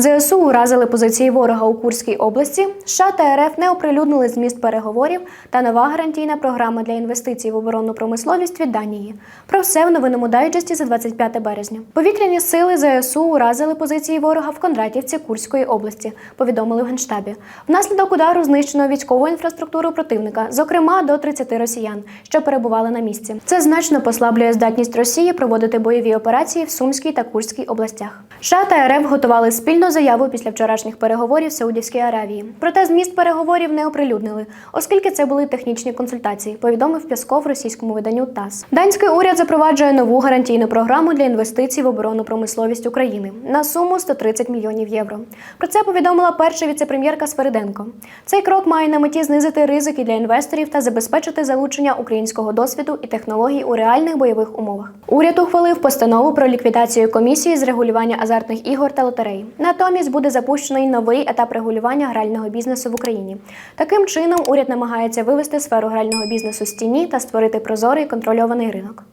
ЗСУ уразили позиції ворога у Курській області. США та РФ не оприлюднили зміст переговорів та нова гарантійна програма для інвестицій в оборонну промисловість від Данії. Про все в новинному дайджесті за 25 березня. Повітряні сили ЗСУ уразили позиції ворога в Кондратівці Курської області. Повідомили в генштабі. Внаслідок удару знищено військову інфраструктуру противника, зокрема до 30 росіян, що перебували на місці. Це значно послаблює здатність Росії проводити бойові операції в Сумській та Курській областях. США та РФ готували спільну заяву після вчорашніх переговорів в Аравії. Проте зміст переговорів не оприлюднили, оскільки це були технічні консультації. Повідомив Пясков російському виданню ТАСС. Данський уряд запроваджує нову гарантійну програму для інвестицій в оборонну промисловість України на суму 130 мільйонів євро. Про це повідомила перша віцепрем'єрка Свериденко. Цей крок має на меті знизити ризики для інвесторів та забезпечити залучення українського досвіду і технологій у реальних бойових умовах. Уряд ухвалив постанову про ліквідацію комісії з регулювання азартних ігор та лотерей. Натомість буде запущений новий етап регулювання грального бізнесу в Україні. Таким чином уряд намагається вивести сферу грального бізнесу з тіні та створити прозорий контрольований ринок.